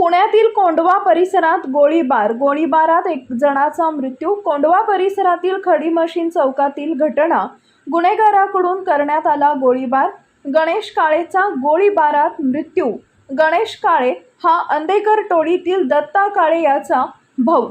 पुण्यातील कोंडवा परिसरात गोळीबार. गोळीबारात एक जणाचा मृत्यू. कोंडवा परिसरातील खडी मशीन चौकातील घटना गुन्हेगाराकडून करण्यात आला गोळीबार. गणेश काळेचा गोळीबारात मृत्यू. गणेश काळे हा अंधेकर टोळीतील दत्ता काळे याचा भाऊ.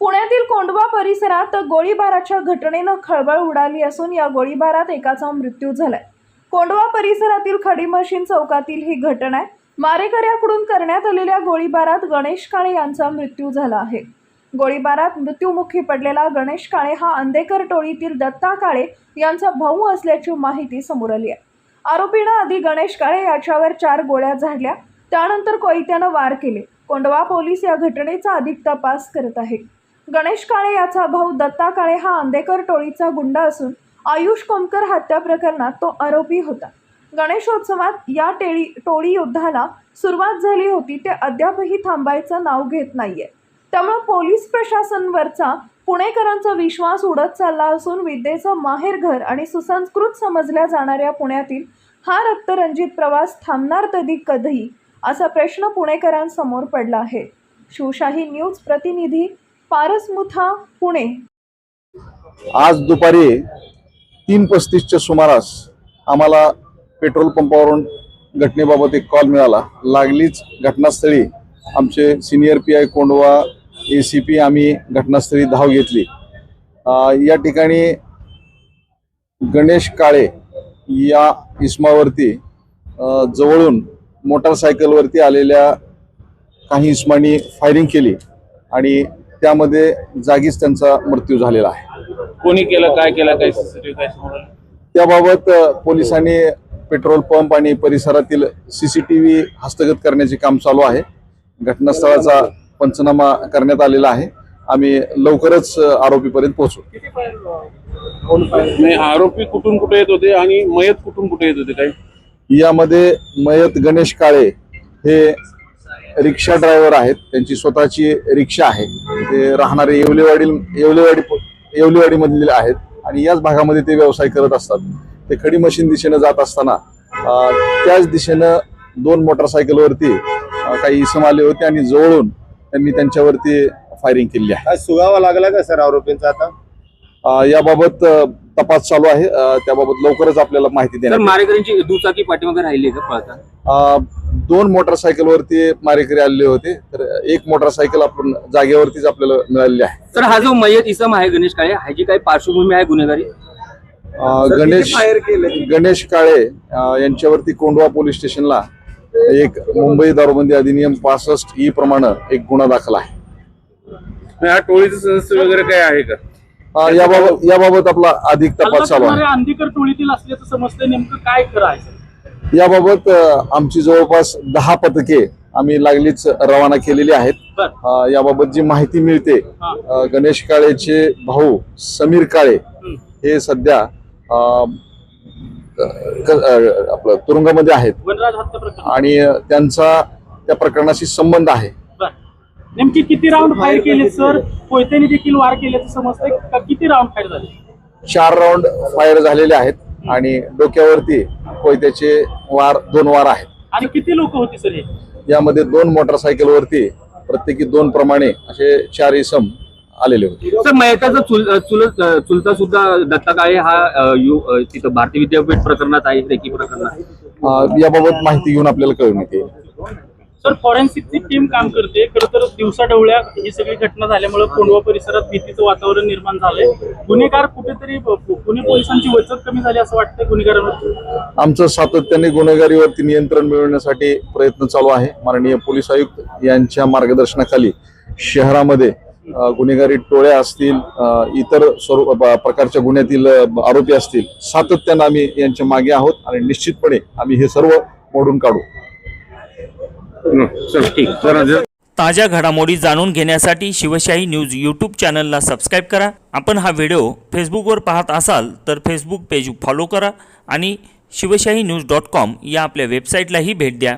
पुण्यातील कोंडवा परिसरात गोळीबाराच्या घटनेनं खळबळ उडाली असून या गोळीबारात एकाचा मृत्यू झालाय. कोंडवा परिसरातील खडी मशीन चौकातील ही घटना आहे. मारेकऱ्याकडून करण्यात आलेल्या गोळीबारात गणेश काळे यांचा मृत्यू झाला आहे. गोळीबारात मृत्यूमुखी पडलेला गणेश काळे हा अंधेकर टोळीतील दत्ता काळे यांचा भाऊ असल्याची माहिती समोर आली आहे. आरोपीनं आधी गणेश काळे याच्यावर चार गोळ्या झाडल्या त्यानंतर कोयत्यानं वार केले. कोंडवा पोलीस या घटनेचा अधिक तपास करत आहे. गणेश काळे याचा भाऊ दत्ता काळे हा अंधेकर टोळीचा गुंडा असून आयुष कोमकर हत्या प्रकरणात तो आरोपी होता. गणेशोत्सवात या टेळी टोळी युद्धाला सुरुवात झाली होती ते अद्यापही थांबायचं नाव घेत नाहीये. त्यामुळे पोलीस प्रशासनवरचा पुणेकरांचा विश्वास उडत चालला असून विद्येचं माहेरघर आणि सुसंस्कृत समजल्या जाणाऱ्या पुण्यातील हा रक्तरंजित प्रवास थांबणार कधी कधी? असा प्रश्न पुणेकरांसमोर पडला आहे. शिवशाही न्यूज प्रतिनिधी पारस मुथा पुणे. आज दुपारी तीन पस्तीसच्या सुमारास आम्हाला पेट्रोल पंपावरून घटनेबाबत एक कॉल मिळाला. लागलीच घटनास्थळी आमचे senior P I Kondhwa A C P आम्ही घटनास्थळी धाव घेतली. या ठिकाणी गणेश काळे या इस्मावरती जवळून मोटारसायकलवरती आलेल्या काही इस्मांनी फायरिंग केली आणि त्यामध्ये जागीच त्यांचा मृत्यू झालेला आहे. कोणी केलं काय केलं काय? त्याबाबत पोलिसांनी पेट्रोल पंप आणि परिसरातील सीसीटीव्ही हस्तगत करण्याचे काम चालू आहे. घटनास्थळाचा पंचनामा करण्यात आलेला आहे. आम्ही लवकरच आरोपीपर्यंत पोहोचू. नाही आरोपी कुठून कुठे येत होते आणि मयत कुठून कुठे येत होते काय यामध्ये मयत गणेश काळे हे रिक्षा ड्रायव्हर आहेत. त्यांची स्वतःची रिक्षा आहे. ते राहणारे येवलेवाडी येवलेवाडी येवलेवाडी मधले आहेत आणि याच भागामध्ये ते व्यवसाय करत असतात. ते खडी मशीन दिशेनं जात असताना त्याच दिशेनं दोन मोटरसायकलवरती काही इसम आले होते आणि जवळून त्यांनी त्यांच्यावरती फायरिंग केली आहे. सुगावा लागला का सर आरोपींचा आता? याबाबत तपास चालू आहे. त्याबाबत लवकरच आपल्याला माहिती येईल. मारेकऱ्यांची दुचाकी पाठीमागे राहिली का पळता दोन मोटरसायकलवरती मारेकरी आलेले होते तर एक मोटरसायकल आपण जागेवरतीच आपल्याला मिळालेली आहे. तर हा जो मयत इसम आहे गणेश काळे ह्याची काही पार्श्वभूमी आहे गुन्हेगारी? गणेश गणेश काळे यांच्यावरती कोंडवा पोलीस स्टेशनला एक मुंबई दारूबंदी अधिनियम पासष्ट ई प्रमाणे एक गुन्हा दाखल आहे. हा टोळीचं सदस्य वगैरे काय आहे का? याबाबत याबाबत आपला अधिक तपास चालू आहे. अंधीकर टोळीतील असल्याचं समजतंय नेमकं काय आहे? याबाबत आमची जवळपास दहा पथके आम्ही लागलीच रवाना केलेली आहेत. याबाबत जी माहिती मिळते गणेश काळेचे भाऊ समीर काळे हे सध्या आपलं तुरुंगामध्ये आहेत. वनराज हत्या प्रकरण. आणि त्यांचा त्या प्रकरणाशी संबंध आहे. नेमकी किती राऊंड फायर केले सर? कोयत्याने देखील वार केल्याचं समजतंय का? किती राऊंड फायर झाले? चार राऊंड फायर झालेले आहेत आणि डोक्यावरती कोयत्याचे वार दोन वार आहेत. आणि किती लोक होती सर हे? यामध्ये दोन मोटरसायकलवरती प्रत्येकी दोन प्रमाणे असे चार इसम आलेले होते. तर मयताचा चुल चुलत चुलता सुद्धा दत्ता काळे हा यु- तिथं भारतीय विद्यापीठ प्रकरणात आहे रेकी प्रकरणात याबाबत माहिती घेऊन आपल्याला कळवण्यात येईल सर फॉरेन्सिकची टीम काम करते. खरं तर दिवसा ढवळ्या ही सगळी घटना झाल्यामुळे कोंडवा परिसरात भीतीचं वातावरण निर्माण झालंय. गुन्हेगार कुठेतरी पुणे पोलिसांची वचक कमी झाली असं वाटतंय गुन्हेगारांवर आमचं सातत्याने गुन्हेगारीवरती नियंत्रण मिळवण्यासाठी प्रयत्न चालू आहे. माननीय पोलीस आयुक्त यांच्या मार्गदर्शनाखाली शहरामध्ये गुन्हेगारी टोळ्या असतील इतर स्वरूप प्रकारच्या गुन्ह्यातील आरोपी असतील सातत्यानं आम्ही यांच्या मागे आहोत आणि निश्चितपणे आम्ही हे सर्व मोडून काढू. चल ठीक जरा ताज्या घडामोडी जाणून घेण्यासाठी शिवशाही न्यूज यूट्यूब चॅनलला सबस्क्राईब करा. आपण हा व्हिडिओ फेसबुकवर पाहत असाल तर फेसबुक पेज फॉलो करा आणि शिवशाही न्यूज डॉट कॉम या आपल्या वेबसाईटलाही भेट द्या.